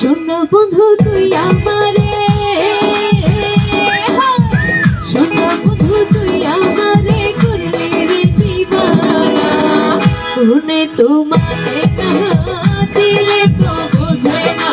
শোন বন্ধু তুই আমারে। শোন বন্ধু তুই আমারে করলি রে দিবানা। শুনে তোমাকে দিলে তো বোঝে না।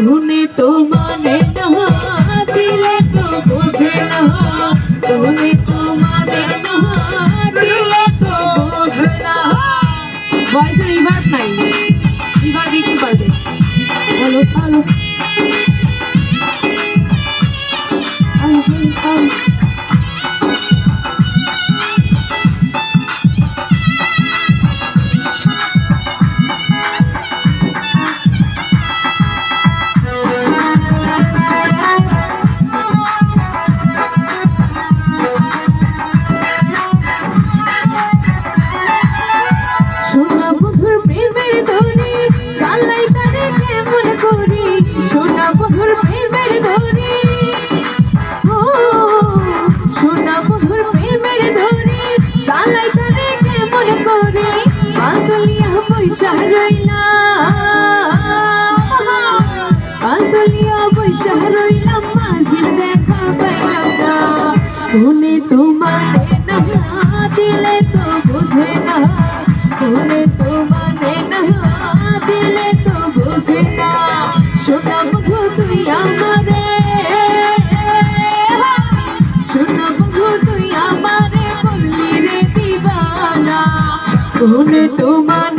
মনে তো মানে না দিলে তো বোঝে না তুমি ধনি ও সোনা বধুর প্রেমের তারে কেমন করি? পাতলিয়া পয়সা রইলা। পাতলিয়া পয়সা রইলাম না। তোমারে না দিলে তো বোঝে না। মনে এখন তোমার